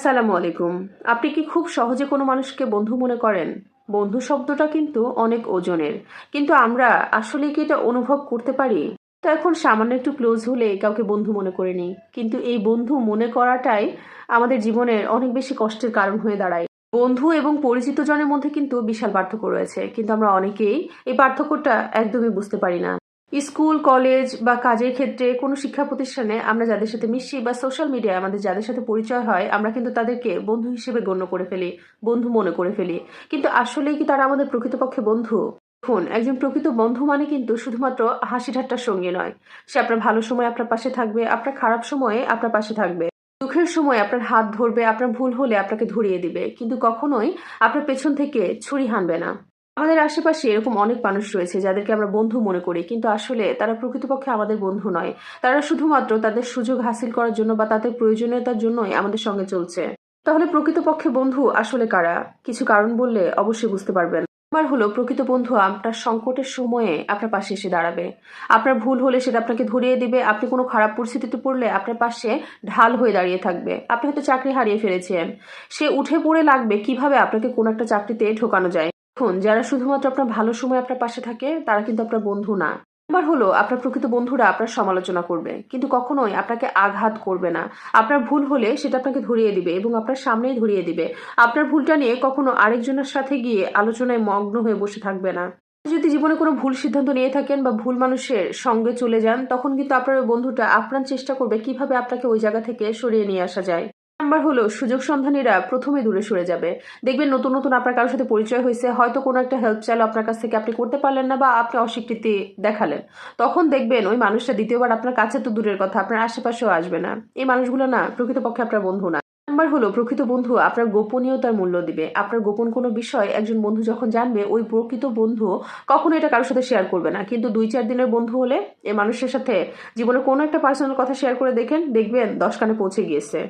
আসসালামু আলাইকুম। আপনি কি খুব সহজে কোনো মানুষকে বন্ধু মনে করেন? বন্ধু শব্দটা কিন্তু অনেক ওজনের। কিন্তু আমরা আসলে কি এটা অনুভব করতে পারি? তো এখন সামান্য একটু ক্লোজ হলে কাউকে বন্ধু মনে করে নিই। কিন্তু এই বন্ধু মনে করাটাই আমাদের জীবনের অনেক বেশি কষ্টের কারণ হয়ে দাঁড়ায়। বন্ধু এবং পরিচিত জনের মধ্যে কিন্তু বিশাল পার্থক্য রয়েছে। কিন্তু আমরা অনেকেই এই পার্থক্যটা একদমই বুঝতে পারি না। স্কুল, কলেজ বা কাজের ক্ষেত্রে কোনো শিক্ষা প্রতিষ্ঠানে আমরা যাদের সাথে মিশি বা সোশ্যাল মিডিয়ায় আমাদের যাদের সাথে পরিচয় হয়, আমরা কিন্তু তাদেরকে বন্ধু হিসেবে গণ্য করে ফেলি, বন্ধু মনে করে ফেলি। কিন্তু আসলেই কি তারা আমাদের প্রকৃতপক্ষে বন্ধু? দেখুন, একজন প্রকৃত বন্ধু মানে কিন্তু শুধুমাত্র হাসি ঠাট্টার সঙ্গী নয়। সে আপনার ভালো সময় আপনার পাশে থাকবে, আপনার খারাপ সময়ে আপনার পাশে থাকবে। দুঃখের সময় আপনার হাত ধরবে, আপনার ভুল হলে আপনাকে ধরিয়ে দিবে। কিন্তু কখনোই আপনার পেছন থেকে ছুরি হানবে না। আমাদের আশেপাশে এরকম অনেক মানুষ রয়েছে যাদেরকে আমরা বন্ধু মনে করি, কিন্তু আসলে তারা প্রকৃতপক্ষে আমাদের বন্ধু নয়। তারা শুধুমাত্র তাদের সুযোগ হাসিল করার জন্য বা তাদের প্রয়োজনীয়তার জন্যই আমাদের সঙ্গে চলছে। তাহলে প্রকৃতপক্ষে বন্ধু আসলে কারা? কিছু কারণ বললে অবশ্যই বুঝতে পারবেন। আমার হলো, প্রকৃত বন্ধু আপনার সংকটের সময়ে আপনার পাশে এসে দাঁড়াবে। আপনার ভুল হলে সেটা আপনাকে ধরিয়ে দিবে, আপনি কোনো খারাপ পরিস্থিতিতে পড়লে আপনার পাশে ঢাল হয়ে দাঁড়িয়ে থাকবে। আপনি হয়তো চাকরি হারিয়ে ফেলেছেন। সে উঠে পড়ে লাগবে কীভাবে আপনাকে কোনো একটা চাকরিতে ঢোকানো যায়। দেখুন, যারা শুধুমাত্র আপনার ভালো সময় আপনার পাশে থাকে, তারা কিন্তু আপনার বন্ধু না। নাম্বার হলো, আপনার প্রকৃত বন্ধুরা আপনার সমালোচনা করবে, কিন্তু কখনোই আপনাকে আঘাত করবে না। আপনার ভুল হলে সেটা আপনাকে ধরিয়ে দিবে এবং আপনার সামনেই ধরিয়ে দিবে। আপনার ভুলটা নিয়ে কখনো আরেকজনের সাথে গিয়ে আলোচনায় মগ্ন হয়ে বসে থাকবে না। যদি জীবনে কোনো ভুল সিদ্ধান্ত নিয়ে থাকেন বা ভুল মানুষের সঙ্গে চলে যান, তখন কিন্তু আপনার ওই বন্ধুটা আপ্রাণ চেষ্টা করবে কীভাবে আপনাকে ওই জায়গা থেকে সরিয়ে নিয়ে আসা যায়। নাম্বার হলো, সুযোগ সন্ধানীরা প্রথমে দূরে সরে যাবে। দেখবেন নতুন নতুন আপনার কারোর সাথে পরিচয় হয়েছে, হয়তো কোনো একটা হেল্প চাইলো আপনার কাছ থেকে আপনি করতে পারলেন না বা আপনি অস্বীকৃতি দেখালেন। তখন দেখবেন ওই মানুষটা দ্বিতীয়বার আপনার কাছে তো দূরের কথা, আপনার আশেপাশেও আসবে না। এই মানুষগুলো না প্রকৃতপক্ষে আপনার বন্ধু না। নাম্বার হলো, প্রকৃত বন্ধু আপনার গোপনীয়তার মূল্য দিবে। আপনার গোপন কোনো বিষয় একজন বন্ধু যখন জানবে, ওই প্রকৃত বন্ধু কখনো এটা কারোর সাথে শেয়ার করবে না। কিন্তু দুই চার দিনের বন্ধু হলে এই মানুষের সাথে জীবনে কোনো একটা পার্সোনাল কথা শেয়ার করে দেখেন, দেখবেন দশ কানে পৌঁছে গিয়েছে।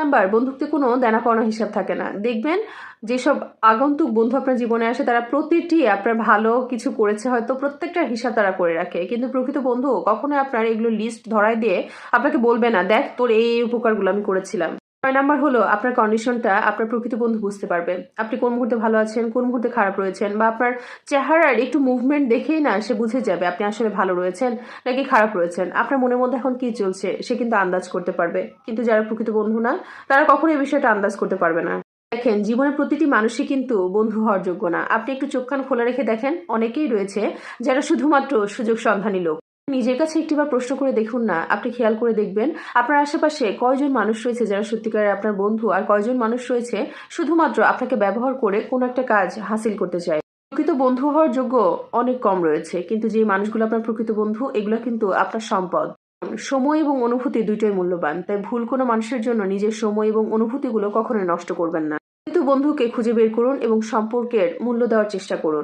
নাম্বার, বন্ধুত্বে কোনো দেনা পাওনা হিসাব থাকে না। দেখবেন, যেসব আগন্তুক বন্ধু আপনার জীবনে আসে, তারা প্রতিটি আপনার ভালো কিছু করেছে, হয়তো প্রত্যেকটার হিসাব তারা করে রাখে। কিন্তু প্রকৃত বন্ধু কখনোই আপনার এগুলো লিস্ট ধরায় দিয়ে আপনাকে বলবে না, দেখ, তোর এই উপকারগুলো আমি করেছিলাম। ছয় নাম্বার হলো, আপনার কন্ডিশনটা আপনার প্রকৃত বন্ধু বুঝতে পারবে। আপনি কোন মুহূর্তে ভালো আছেন, কোন মুহূর্তে খারাপ রয়েছেন, বা আপনার চেহারার একটু মুভমেন্ট দেখেই না সে বুঝে যাবে আপনি আসলে ভালো রয়েছেন নাকি খারাপ রয়েছেন। আপনার মনের মধ্যে এখন কি চলছে, সে কিন্তু আন্দাজ করতে পারবে। কিন্তু যারা প্রকৃত বন্ধু না, তারা কখনো এই বিষয়টা আন্দাজ করতে পারবে না। দেখেন, জীবনের প্রতিটি মানুষই কিন্তু বন্ধু হওয়ার যোগ্য না। আপনি একটু চোখ কান খোলা রেখে দেখেন, অনেকেই রয়েছে যারা শুধুমাত্র সুযোগ সন্ধানী লোক। নিজের কাছে একটিবার প্রশ্ন করে দেখুন না, আপনি খেয়াল করে দেখবেন। আপনার আশেপাশে কয়জন মানুষ রয়েছে যারা সত্যিকারের আপনার বন্ধু আর কয়জন মানুষ রয়েছে শুধুমাত্র আপনাকে ব্যবহার করে কোনো একটা কাজ হাসিল করতে চায়? প্রকৃত বন্ধু হওয়ার যোগ্য অনেক কম রয়েছে, কিন্তু যে মানুষগুলো আপনার প্রকৃত বন্ধু, এগুলো কিন্তু আপনার সম্পদ। সময় এবং অনুভূতি দুইটাই মূল্যবান, তাই ভুল কোনো মানুষের জন্য নিজের সময় এবং অনুভূতিগুলো কখনোই নষ্ট করবেন না। কিন্তু বন্ধুকে খুঁজে বের করুন এবং সম্পর্কের মূল্য দেওয়ার চেষ্টা করুন।